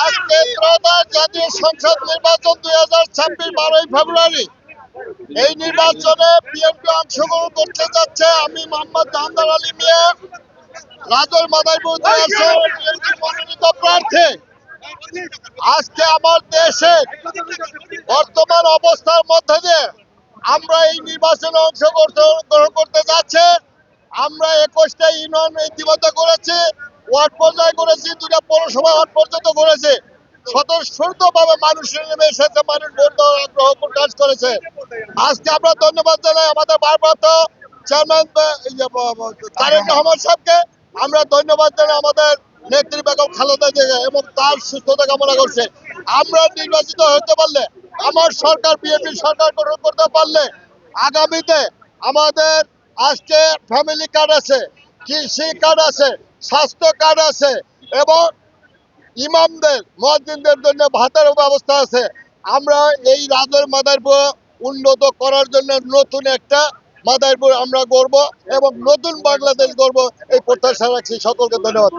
আজকে ত্রয়োদশ জাতীয় সংসদ নির্বাচন দুই হাজার ছাব্বিশ বারোই ফেব্রুয়ারি এই নির্বাচনে বিএনপি অংশগ্রহণ করতে যাচ্ছে আমি মোহাম্মদ জাহান্দার আলী মিয়া রাজল মনোনীত প্রার্থী আজকে আমার দেশে বর্তমান অবস্থার মধ্যে দিয়ে আমরা এই নির্বাচনে অংশগ্রহণ করতে যাচ্ছে। আমরা একুশটা ইউনিয়ন ইতিমধ্যে করেছি, ওয়ার্ড পর্যায়ে করেছি দুটা পৌরসভা ওয়ার্ড পর্যন্ত করেছি। মানুষ নেমে এসেছে, মানুষ ভোট দেওয়ার আগ্রহ প্রকাশ করেছে। আজকে আমরা ধন্যবাদ জানাই আমাদের ভারপ্রাপ্ত চেয়ারম্যান তারেক রহমান সাহেবকে। আমরা ধন্যবাদ জানাই আমাদের নেত্রী বেগম খালেদা এবং তার সুস্থতা কামনা করছে। আমরা নির্বাচিত হতে পারলে, আমার সরকার বিএনপি সরকার গঠন করতে পারলে, আগামীতে আমাদের আজকে ফ্যামিলি কার্ড আছে কৃষি কার্ড আছে, স্বাস্থ্য কার্ড আছে এবং ইমামদের মহাজিনদের জন্য ভাতার ব্যবস্থা আছে। আমরা এই রাজের মাদারপুর উন্নত করার জন্য নতুন একটা মাদারপুর আমরা গড়ব এবং নতুন বাংলাদেশ গড়ব। এই প্রত্যাশা রাখছি সকলকে, ধন্যবাদ।